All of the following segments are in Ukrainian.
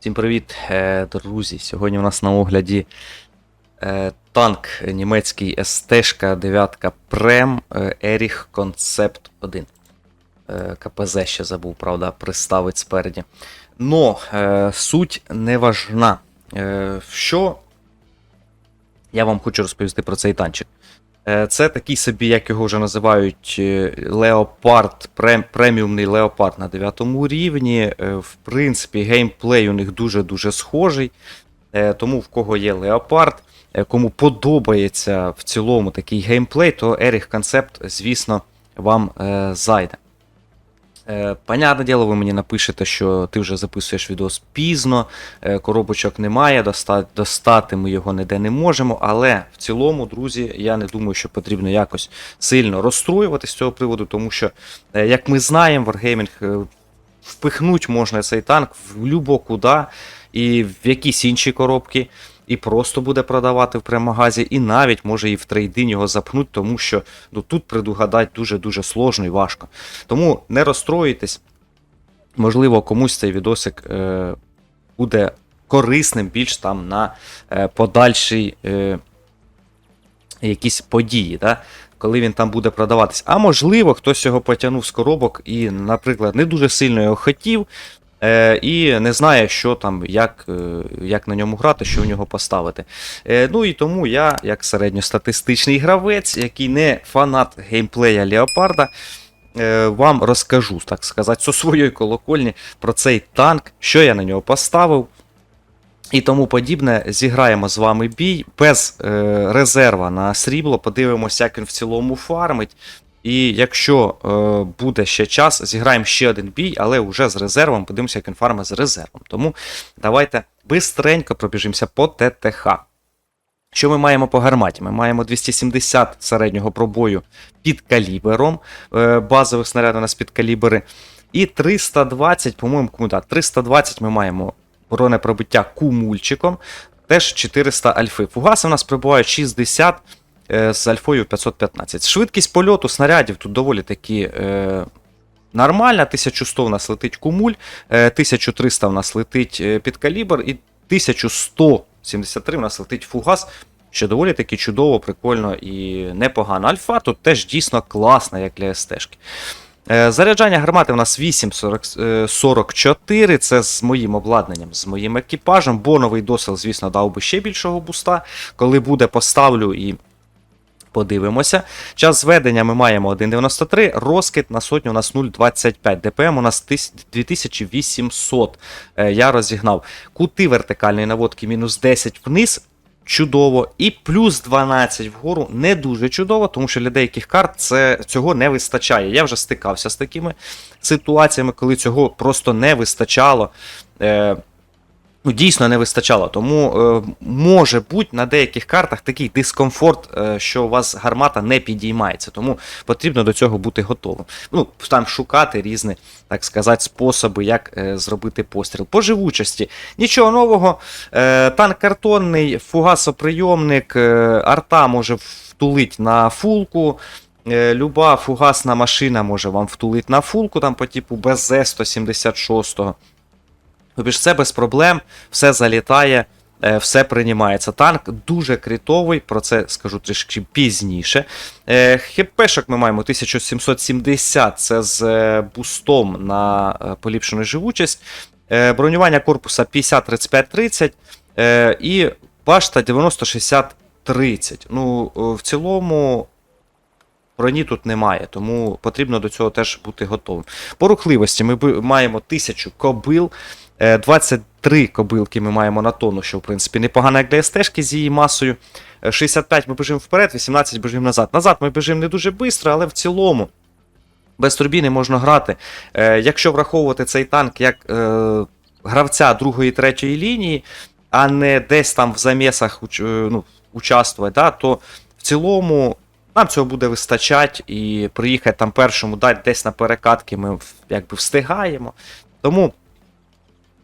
Всім привіт, е, друзі! Сьогодні у нас на огляді е, танк німецький СТ 9 Прем Еріх Концепт 1. Е, КПЗ ще забув, правда, приставить спереді. Но е, суть не важна. Е, що я вам хочу розповісти про цей танчик. Е, Це такий собі, як його вже називають, е, Леопард, преміумний Леопард на 9 рівні. Е, В принципі, геймплей у них дуже-дуже схожий. Тому в кого є Леопард, кому подобається в цілому такий геймплей, то Еріх концепт, звісно, вам зайде. Е, Понятне діло, ви мені напишете, що ти вже записуєш відос пізно, е, коробочок немає, доста- достати ми його ніде не можемо. Але в цілому, друзі, я не думаю, що потрібно якось сильно розстроюватися з цього приводу, тому що, е, як ми знаємо, Wargaming впихнуть можна цей танк в любо куди і в якісь інші коробки. І просто буде продавати в премагазі, і навіть може і в трейдин його запхнуть, тому що ну, тут предугадати дуже-дуже сложно і важко. Тому не розстроюйтесь. Можливо, комусь цей відосик е, буде корисним більш там на е, подальші е, якісь події, да? коли він там буде продаватись. А можливо, хтось його потягнув з коробок і, наприклад, не дуже сильно його хотів. Е, і не знає, що там, як, е, як на ньому грати, що в нього поставити. Е, ну і тому я, як середньостатистичний гравець, який не фанат геймплея Леопарда, е, вам розкажу, так сказати, зі своєї колокольні про цей танк, що я на нього поставив. І тому подібне, зіграємо з вами бій без е, резерва на срібло, подивимося, як він в цілому фармить. І якщо е, буде ще час, зіграємо ще один бій, але вже з резервом, подивимося, як він фармить з резервом. Тому давайте бистренько пробіжимося по ТТХ. Що ми маємо по гарматі? Ми маємо 270 середнього пробою під калібером, е, базових снарядів у нас під калібри. І 320, по-моєму, так, 320 ми маємо бронепробиття кумульчиком, теж 400 альфи. Фугаси у нас прибувають 60 е, з альфою 515. Швидкість польоту снарядів тут доволі таки е, нормальна. 1100 у нас летить кумуль, е, 1300 у нас летить е, під калібр, і 1173 у нас летить фугас. Що доволі таки чудово, прикольно і непогано. Альфа тут теж дійсно класна, як для СТ-шки. Е, Заряджання гармати у нас 8,44. Це з моїм обладнанням, з моїм екіпажем. Боновий досил, звісно, дав би ще більшого буста. Коли буде, поставлю і подивимося. Час зведення ми маємо 1,93. Розкид на сотню у нас 0,25. ДПМ у нас 2800. Е, Я розігнав. Кути вертикальної наводки мінус 10 вниз. Чудово, і плюс 12 вгору не дуже чудово, тому що для деяких карт це, цього не вистачає. Я вже стикався з такими ситуаціями, коли цього просто не вистачало. Е, ну, дійсно не вистачало. Тому е, може бути на деяких картах такий дискомфорт, е, що у вас гармата не підіймається. Тому потрібно до цього бути готовим. Ну, там шукати різні, так сказати, способи, як е, зробити постріл. По живучості нічого нового. Танк картонний, фугасоприйомник, арта може втулить на фулку. Люба фугасна машина може вам втулити на фулку, там по типу БЗ-176. Тобі ж це без проблем, все залітає, е, все приймається. Танк дуже критовий, про це скажу трішки пізніше. Е, Хепешок ми маємо 1770, це з е, бустом на поліпшену живучість. Бронювання корпуса 50-35-30 е, і башта 90-60-30. Ну, в цілому. Броні тут немає, тому потрібно до цього теж бути готовим. По рухливості ми маємо 1000 кобил, 23 кобилки ми маємо на тонну, що в принципі непогано як для СТ-шки з її масою. Е, 65 ми біжимо вперед, 18 біжимо назад. Назад ми біжимо не дуже швидко, але в цілому без турбіни можна грати. Е, Якщо враховувати цей танк як е, гравця другої третьої лінії, а не десь там в замісах е, ну, участвувати, да, то в цілому нам цього буде вистачати і приїхати там першому дати десь на перекатки ми якби встигаємо. Тому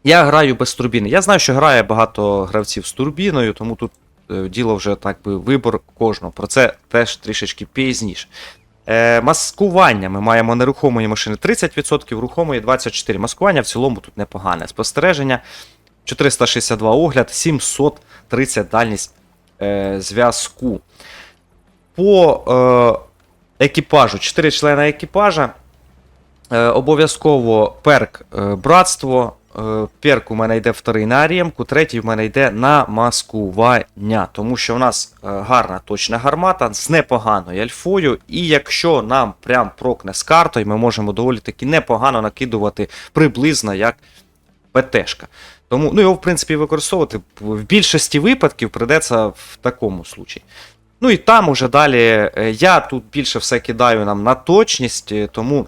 я граю без турбіни. Я знаю, що грає багато гравців з турбіною, тому тут е, діло вже так би вибор кожного. Про це теж трішечки пізніше. Е, маскування ми маємо нерухомої машини 30%, рухомої 24%. Маскування в цілому тут непогане. Спостереження 462 огляд, 730 дальність е, зв'язку. По е, екіпажу, 4 члени екіпажа. Е, обов'язково перк е, братство. Е, перк у мене йде вторий на арємку, третій в мене йде на маскування. Тому що в нас е, гарна точна гармата з непоганою альфою. І якщо нам прям прокне з картою, ми можемо доволі таки непогано накидувати приблизно як ПТшка. Тому ну, його, в принципі, використовувати в більшості випадків придеться в такому случаї. Ну і там уже далі е, я тут більше все кидаю нам на точність, тому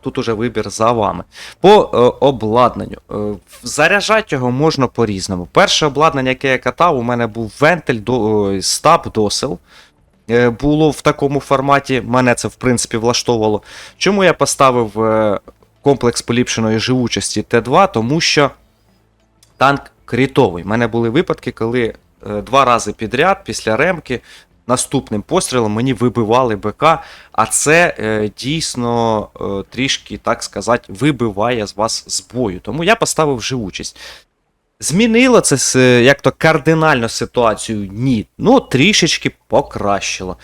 тут уже вибір за вами. По е, обладнанню. Е, заряджати його можна по-різному. Перше обладнання, яке я катав, у мене був вентиль до, е, стаб досел. Е, було в такому форматі, мене це в принципі влаштовувало. Чому я поставив е, комплекс поліпшеної живучості Т2? Тому що танк крітовий. У мене були випадки, коли е, два рази підряд після ремки наступним пострілом мені вибивали БК, а це е, дійсно е, трішки, так сказати, вибиває з вас з бою. Тому я поставив живучість. Змінило це е, як то кардинально ситуацію? Ні. Ну, трішечки покращило.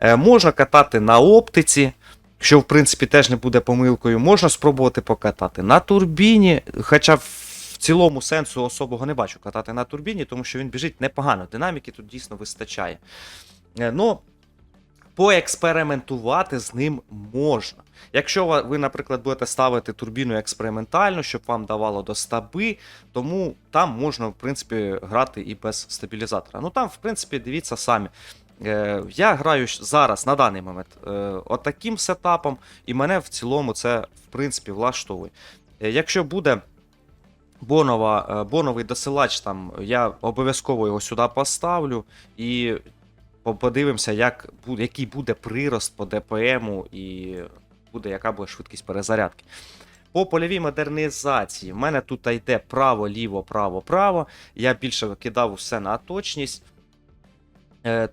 Е, можна катати на оптиці, що в принципі теж не буде помилкою. Можна спробувати покатати на турбіні, хоча в цілому сенсу особого не бачу катати на турбіні, тому що він біжить непогано. Динаміки тут дійсно вистачає. Е, Ну, поекспериментувати з ним можна. Якщо ви, наприклад, будете ставити турбіну експериментально, щоб вам давало до стаби, тому там можна, в принципі, грати і без стабілізатора. Ну там, в принципі, дивіться самі. Е, Я граю зараз на даний момент е, отаким сетапом, і мене в цілому це, в принципі, влаштовує. Якщо буде бонова, боновий досилач, там, я обов'язково його сюди поставлю і подивимося, як, який буде прирост по ДПМу і буде, яка буде швидкість перезарядки. По польовій модернізації, в мене тут йде право, ліво, право, право. Я більше кидав усе на точність. Е,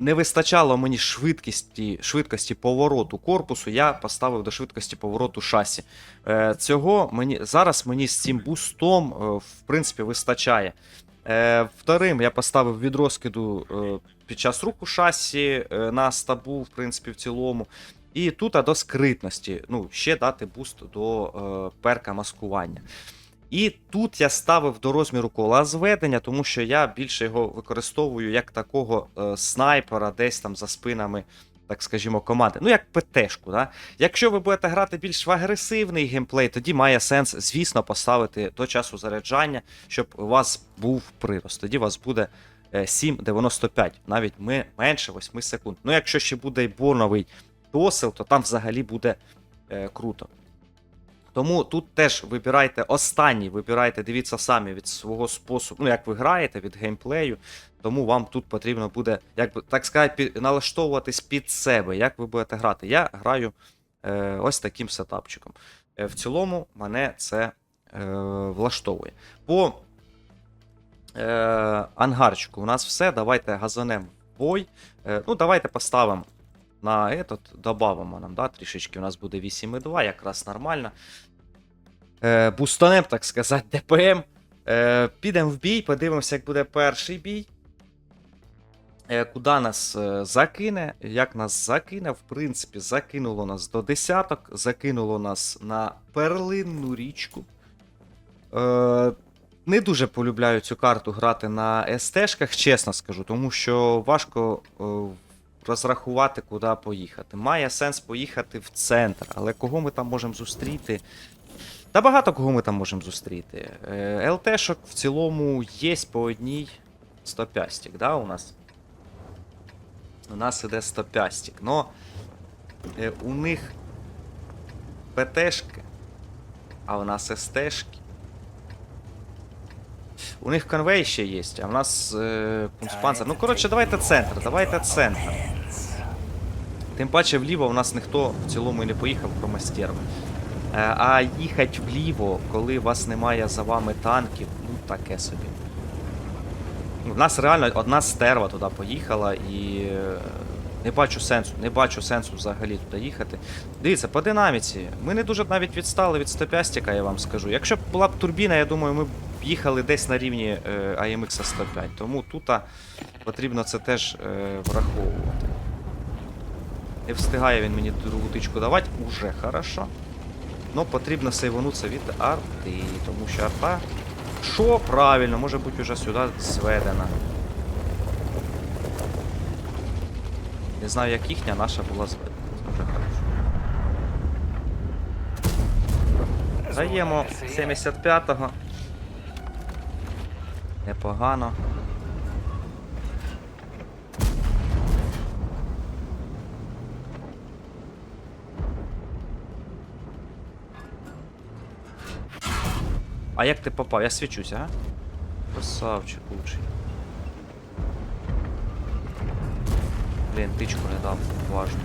не вистачало мені швидкості, швидкості повороту корпусу, я поставив до швидкості повороту шасі. Е, цього мені, зараз мені з цим бустом, е, в принципі, вистачає. Е, вторим я поставив від розкиду е, під час руху шасі е, на стабу, в принципі, в цілому. І тут а, до скритності. Ну, ще дати буст до е, перка маскування. І тут я ставив до розміру кола зведення, тому що я більше його використовую як такого е, снайпера, десь там за спинами, так скажімо, команди. Ну, як ПТшку. Да? Якщо ви будете грати більш в агресивний геймплей, тоді має сенс, звісно, поставити до часу заряджання, щоб у вас був прирост. Тоді у вас буде е, 7,95, навіть ми, менше 8 секунд. Ну, якщо ще буде й боновий досил, то там взагалі буде е, круто. Тому тут теж вибирайте останній, вибирайте, дивіться самі від свого способу, ну як ви граєте від геймплею. Тому вам тут потрібно буде, як би так сказати, налаштовуватись під себе, як ви будете грати. Я граю е, ось таким сетапчиком. Е, в цілому мене це е, влаштовує. По е, ангарчику у нас все. Давайте газанем бой. Е, ну, давайте поставимо на этот, добавимо нам, да, трішечки. У нас буде 8,2, якраз нормально. Е, бустанем, так сказати, ДПМ. Е, підемо в бій, подивимося, як буде перший бій. Е, куди нас е, закине? Як нас закине? В принципі, закинуло нас до десяток, закинуло нас на перлинну річку. Е, не дуже полюбляю цю карту грати на СТ-шках, чесно скажу, тому що важко е, розрахувати, куди поїхати. Має сенс поїхати в центр, але кого ми там можемо зустріти? Та багато кого ми там можемо зустріти. Е, ЛТшок в цілому є по одній 105 да, у нас. У нас іде 105 но е, у них ПТшки, а у нас СТшки. У них конвей ще є, а в нас е, кунспанцер. Ну, коротше, давайте центр, давайте центр. Тим паче вліво у нас ніхто в цілому і не поїхав, крім стерви. Е, А їхати вліво, коли у вас немає за вами танків, ну таке собі. У нас реально одна стерва туди поїхала і. е, Не бачу сенсу, не бачу сенсу взагалі туди їхати. Дивіться, по динаміці. Ми не дуже навіть відстали від 105, я вам скажу. Якщо б була б турбіна, я думаю, ми б їхали десь на рівні е, AMX 105. Тому тут потрібно це теж е, враховувати. Не встигає він мені другу тичку давати, уже хорошо. Ну, потрібно сейванутися від арти, тому що арта. Що правильно, може бути вже сюди зведена. Не знаю, як їхня, наша була зведена. Це вже хорошо. Даємо 75-го. Непогано. А як ти попав? Я свічусь, а? Красавчик лучший. Блін, тичку не дав, важно.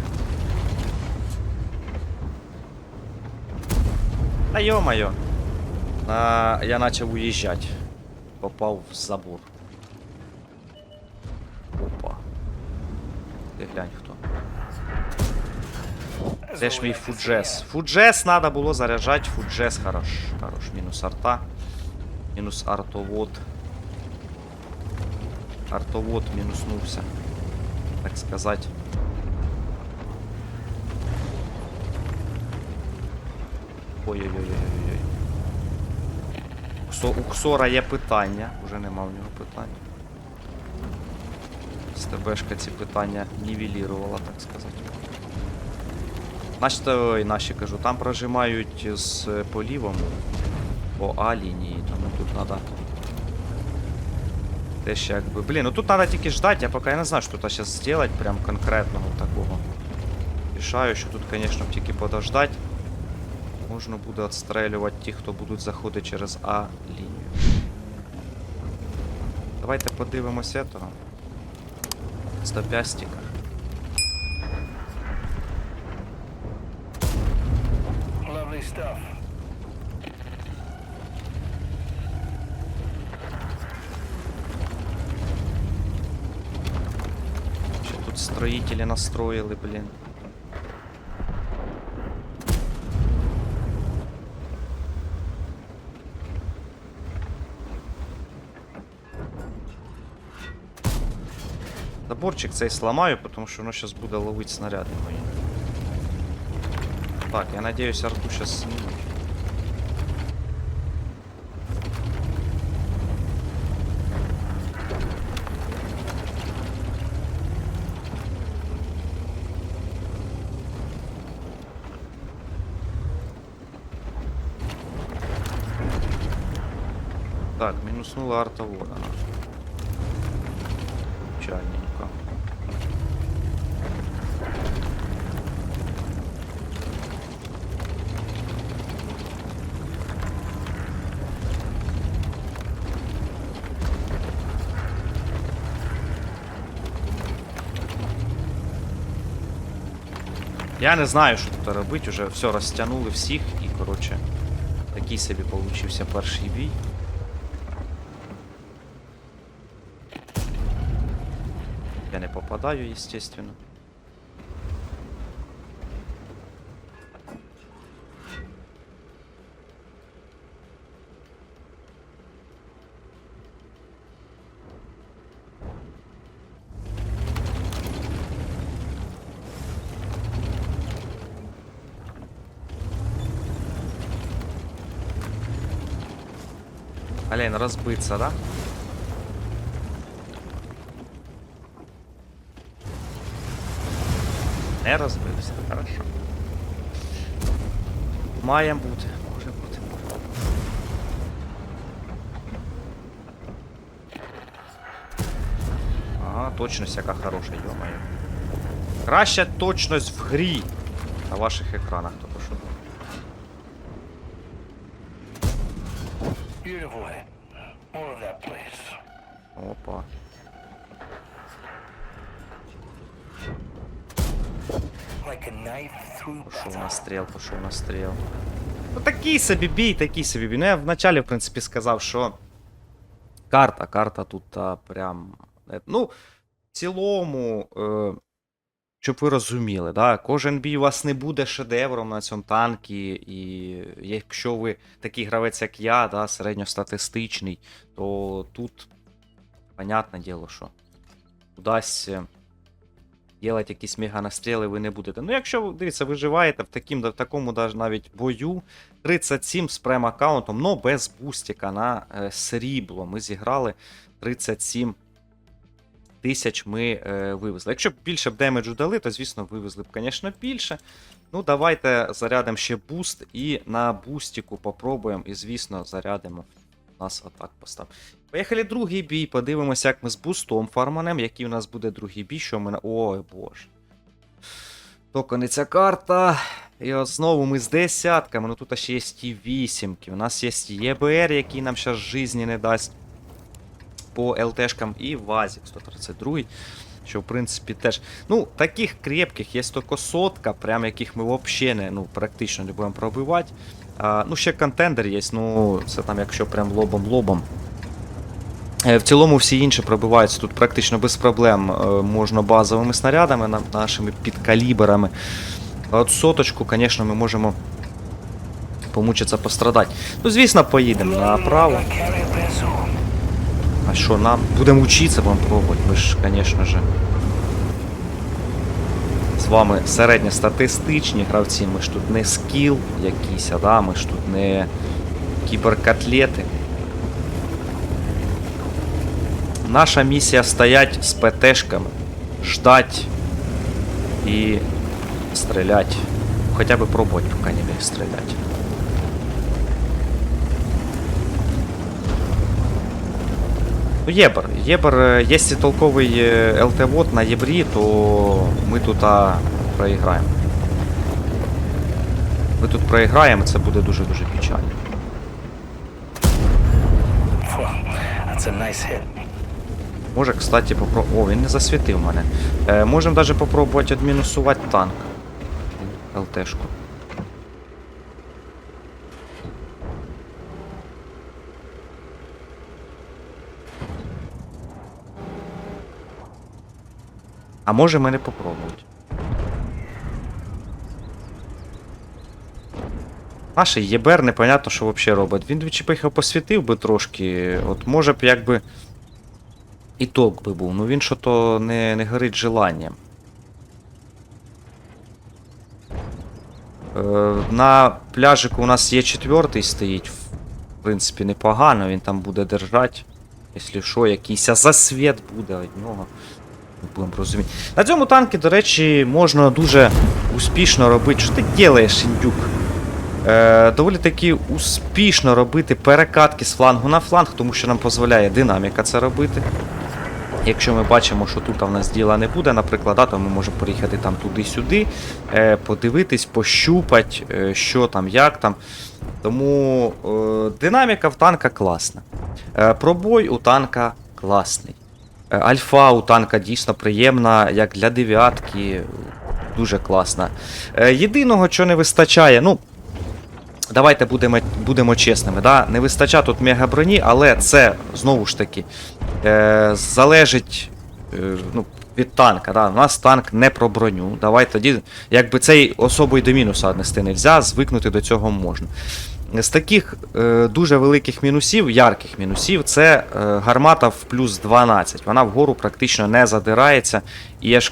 Та йо-моє. А, я почав уїжджати. Попав в забор. Опа. Ти глянь хто. Це ж мій фуджес. Фуджес треба було заряджати. Фуджес хорош. Хорош. Мінус арта. Мінус артовод. Артовод мінуснувся. Так сказати. Ксо, у Ксора є питання. Уже нема в нього питань. СТБшка ці питання нівелірувала, так сказати. Значить, ой, наші кажу, там прожимають з е, по лівому, по А лінії, тому тут треба. Теж якби. Блін, ну тут треба тільки ждати, я поки я не знаю, що тут зараз зробити, прям конкретного такого. Рішаю, що тут, звісно, тільки подождать. Можна буде відстрелювати ті, хто будуть заходити через А лінію. Давайте подивимося того. 105 stuff. Ще тут строїтелі настроїли, блін. Заборчик цей сломаю, тому що воно зараз буде ловити снаряди мої. Так, я надіюсь, арту зараз знімуть. Так, мінуснула артовода. Печальненько. Я не знаю, що тут робити, уже все розтягнули всіх і, коротше, такий собі получився перший бій. Я не попадаю, естественно. Ален, разбыться, да? Не розбився, хорошо. Має бути, може бути. Ага, точність яка хороша, йо-моє. Краща точність в грі. На ваших екранах тільки що. Опа. Like a knife through Пошов на стріл, пошов на стріл. Ну такий собі бій, такий собі бій. Ну я вначалі, в принципі, сказав, що карта, карта тут а, прям. е, Ну, в цілому. Е, щоб ви розуміли, да, кожен бій у вас не буде шедевром на цьому танкі, і якщо ви такий гравець, як я, да, середньостатистичний, то тут, понятне діло, що удасться делати якісь меганастріли ви не будете. Ну, якщо дивіться, виживаєте в, таким, в такому навіть бою, 37 з прем-аккаунтом, но без бустика на е, срібло. Ми зіграли 37 тисяч ми е, вивезли. Якщо б більше б демеджу дали, то звісно вивезли б, звісно, більше. Ну, давайте зарядимо ще буст і на бустіку попробуємо. І, звісно, зарядимо. У нас отак постав. Поїхали другий бій. Подивимося, як ми з бустом фарманем. Який у нас буде другий бій, що ми на. Ой боже. Тільки не ця карта. І от знову ми з десятками. Ну тут ще є ті вісімки. У нас є ЄБР, який нам зараз житті не дасть по ЛТшкам, і Вазік 132, що в принципі теж. Ну, таких крепких є тільки сотка, прям яких ми взагалі не, ну, практично не будемо пробивати. А, ну, ще контендер є, ну, це там якщо прям лобом-лобом. Е, В цілому всі інші пробиваються тут практично без проблем. Е, Можна базовими снарядами, нашими підкаліберами. А от соточку, звісно, ми можемо помучитися пострадати. Ну, звісно, поїдемо направо. Що, нам будемо вчитися, будемо пробувати. Ми ж, звісно ж. З вами середньостатистичні гравці, ми ж тут не скіл якийсь, а да, ми ж тут не кіберкотлети. Наша місія стоять з ПТшками, ждать і стрілять. Хоча б пробувати, поки не міг Ну, Єбер. Єбер, е, якщо толковий е, ЛТ-вод на Єбрі, то ми тут а, проіграємо. Ми тут проіграємо, це буде дуже-дуже печально. Може, кстати, попро... О, він не засвітив мене. Е, можемо навіть попробувати відмінусувати танк. ЛТшку. А може мене попробувати. Наш ЄБР непонятно, що взагалі робить. Він двічі поїхав посвітив би трошки. От може б якби. І толк би був, ну він що то не, не горить желанням. Е, на пляжику у нас є четвертий стоїть. В принципі, непогано, він там буде держати. Якщо що, якийсь засвіт буде від нього. Будемо розуміти. На цьому танкі, до речі, можна дуже успішно робити. Що ти робиш, індюк? Е, доволі таки успішно робити перекатки з флангу на фланг, тому що нам дозволяє динаміка це робити. Якщо ми бачимо, що тут в нас діла не буде, наприклад, то ми можемо поїхати там туди-сюди, е, подивитись, пощупати, е, що там, як там. Тому е, динаміка в танка класна. Е, пробой у танка класний. Е, альфа у танка дійсно приємна, як для дев'ятки, дуже класна. Е, єдиного, що не вистачає, ну. Давайте будемо, будемо чесними. Да? Не вистачає тут мегаброні, але це знову ж таки е, залежить ну, від танка. Да? У нас танк не про броню. Давай тоді, якби цей особою до мінуса віднести не можна, звикнути до цього можна. З таких е, дуже великих мінусів, ярких мінусів, це е, гармата в плюс 12. Вона вгору практично не задирається. І я ж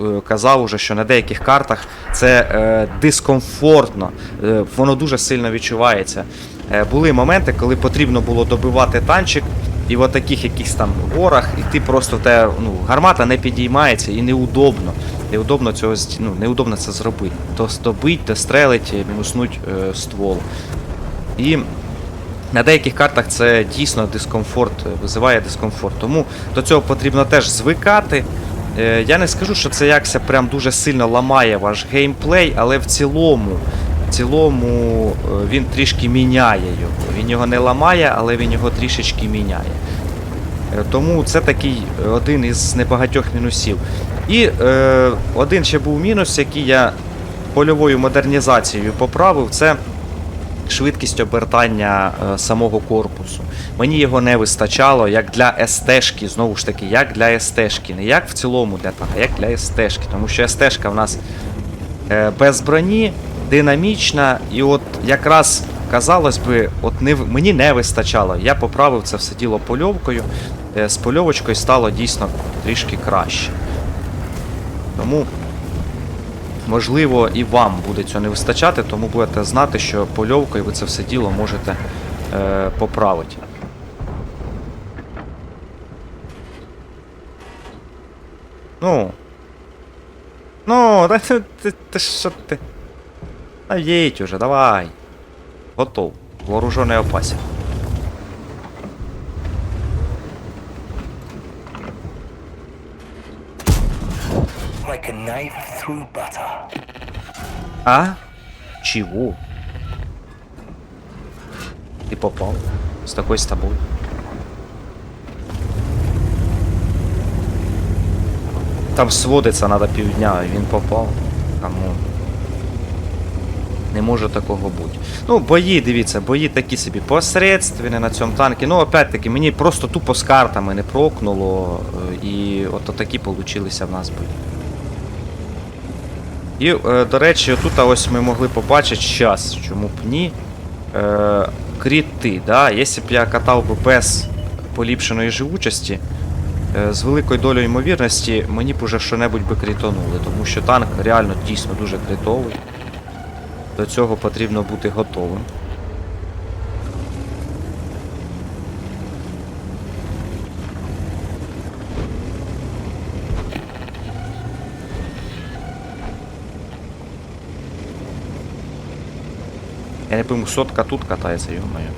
е, казав уже, що на деяких картах це е, дискомфортно, е, воно дуже сильно відчувається. Е, були моменти, коли потрібно було добивати танчик, і в таких якихось там горах, і ти просто те, ну, гармата не підіймається і неудобно. Неудобно цього ну, неудобно це зробити. То здобить, то стрелить, мінуснуть е, ствол. І на деяких картах це дійсно дискомфорт, е, визиває дискомфорт. Тому до цього потрібно теж звикати. Е, Я не скажу, що це якся прям дуже сильно ламає ваш геймплей, але в цілому, в цілому е, він трішки міняє його. Він його не ламає, але він його трішечки міняє. Тому це такий один із небагатьох мінусів. І е, один ще був мінус, який я польовою модернізацією поправив, це швидкість обертання е, самого корпусу. Мені його не вистачало як для СТ-шки, знову ж таки, як для СТ-шки. Не як в цілому для танка, а як для СТ-шки. Тому що СТ-шка в нас е, без броні, динамічна, і от якраз, казалось би, от не, мені не вистачало. Я поправив це все діло польовкою. Е, з польовочкою стало дійсно трішки краще. Тому, можливо, і вам буде цього не вистачати, тому будете знати, що польовкою ви це все діло можете е, поправити. Ну. Ну, да ти, ти, ти що ти? Їдь уже, давай. Готов. Вооружений опасен. Knife through butter. А? Чего? Ты попал. С такой с тобой. Там сводиться надо півдня, а він попав. Кому? Не може такого бути. Ну, бої, дивіться, бої такі собі посередственні на цьому танкі. Ну, опять-таки, мені просто тупо з картами не прокнуло. е, І от такі получилися в нас бої. І, е, до речі, тут ось ми могли побачити час, чому б ні. Е, кріти, да? Якщо б я катав би без поліпшеної живучості, е, з великою долею ймовірності мені б уже що-небудь би крітонули, тому що танк реально дійсно дуже критовий. До цього потрібно бути готовим. Я не пойму, сотка тут катается, ё-моё.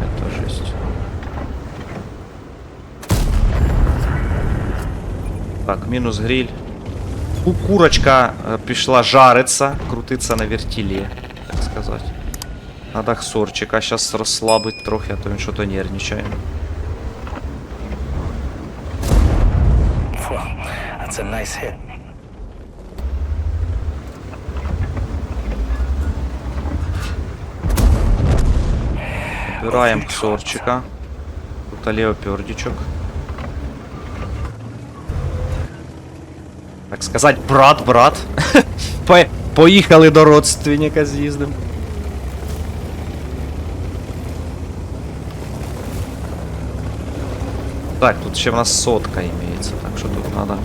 Это жесть. Так, мінус гриль. Ку- Курочка е, пішла жариться, крутиться на вертілі, так сказати. Надо хсорчика сейчас розслабить трохи, а то він що-то нервничає. Phew, That's a nice hit. Убираем ксорчика. Тут леопердичок. Так сказать, брат, брат. По- Поїхали до родственника з'їздим. Так, тут ще в нас сотка імеється, так що тут треба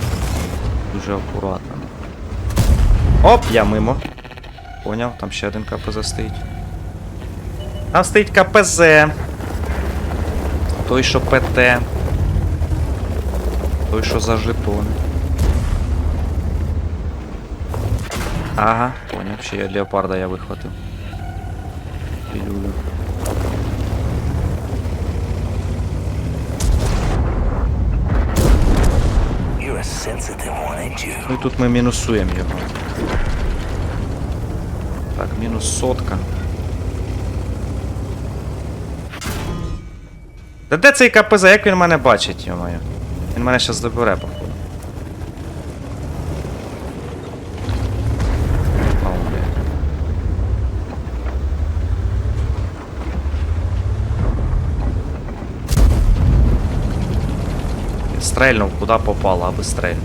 дуже акуратно. Оп, я мимо. Поняв, там ще один КПЗ стоїть. Там стоїть КПЗ. Той, що ПТ. Той, що за жетони. Ага, поняв, ще я леопарда я вихватив. Пілюлю. Ну і тут ми мінусуємо його. Так, мінус сотка. Та де цей КПЗ? Як він мене бачить, йомаю? Він мене зараз добере, походу. Стрельнув, куди попало, аби стрельнув.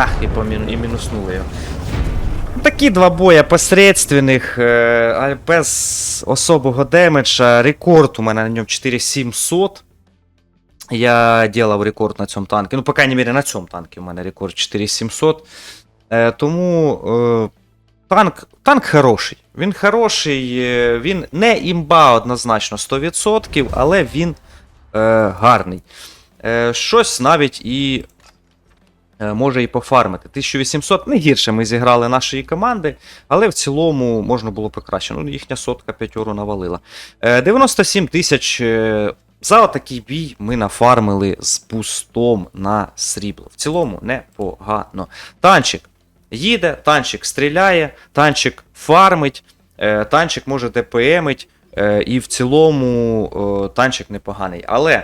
Ах, і, помін... і мінуснули його. Такі два боя посередственних, е, без особого демеджа. Рекорд у мене на ньому 4700. Я делав рекорд на цьому танку. Ну, по крайней мере, на цьому танку у мене рекорд 4700. Е, тому е, танк, танк хороший. Він хороший, він не імба однозначно 100%, але він гарний. Щось навіть і може і пофармити. 1800 не гірше ми зіграли нашої команди, але в цілому можна було покраще. Ну, їхня сотка п'ятьору навалила. Е, 97 тисяч. е, За отакий бій ми нафармили з бустом на срібло. В цілому непогано. Танчик їде, танчик стріляє, танчик фармить, е, танчик може ДПМить. Е, і в цілому е, танчик непоганий. Але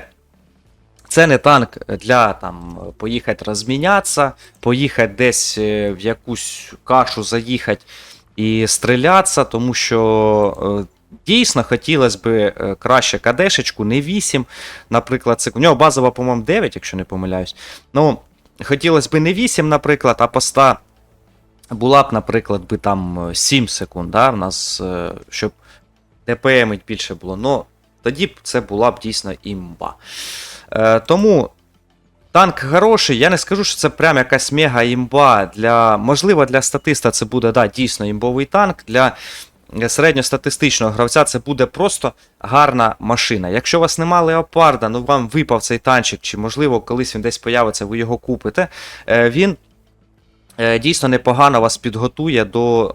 це не танк для там поїхати розмінятися, поїхати десь е, в якусь кашу заїхати і стрілятися, тому що е, дійсно хотілося б е, краще кадешечку, не 8, наприклад, це у нього базова, по-моєму, 9, якщо не помиляюсь. Ну, хотілося б не 8, наприклад, а поста була б, наприклад, би там е, 7 секунд, да, в нас, щоб ДПМ більше було. Ну, тоді б це була б дійсно імба. Е, тому танк хороший. Я не скажу, що це прям якась мега імба. Для, можливо, для статиста це буде да, дійсно імбовий танк. Для середньостатистичного гравця це буде просто гарна машина. Якщо у вас нема леопарда, ну вам випав цей танчик, чи можливо колись він десь появиться, ви його купите. е, Він е, дійсно непогано вас підготує до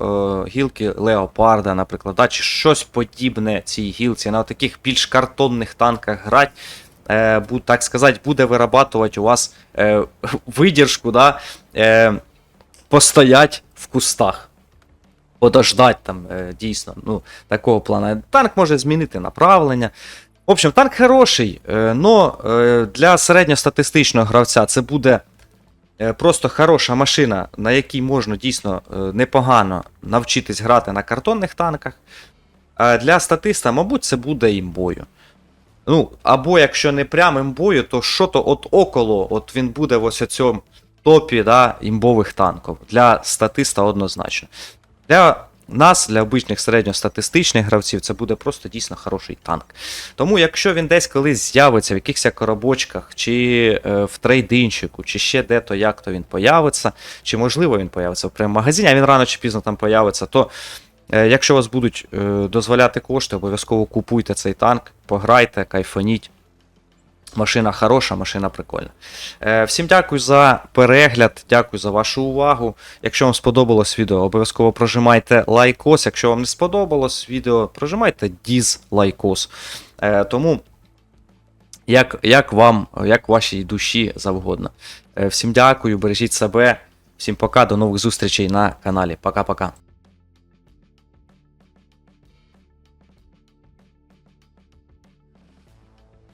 е, гілки Леопарда, наприклад, да, чи щось подібне цій гілці. На таких більш картонних танках грати, е, так сказати, буде вирабатувати у вас видержку, да, е, постоять в кустах. Подождать там, дійсно, ну, такого плану. Танк може змінити направлення. В общем, танк хороший, але для середньостатистичного гравця це буде просто хороша машина, на якій можна дійсно непогано навчитись грати на картонних танках. Для статиста, мабуть, це буде імбою. Ну, або якщо не прям імбою, то що-то от около, от він буде в ось цьому топі да, імбових танків. Для статиста однозначно. Для нас, для обичних середньостатистичних гравців, це буде просто дійсно хороший танк. Тому, якщо він десь колись з'явиться в якихось коробочках, чи е, в трейдинчику, чи ще де-то, як то він появиться, чи можливо він появиться в прямому магазині, а він рано чи пізно там появиться, то якщо вас будуть е, дозволяти кошти, обов'язково купуйте цей танк, пограйте, кайфаніть. Машина хороша, машина прикольна. Е, всім дякую за перегляд, дякую за вашу увагу. Якщо вам сподобалось відео, обов'язково прожимайте лайкос. Якщо вам не сподобалось відео, прожимайте дізлайкос. Е, тому, як, як вам, як вашій душі завгодно. Е, всім дякую, бережіть себе. Всім пока, до нових зустрічей на каналі. Пока-пока.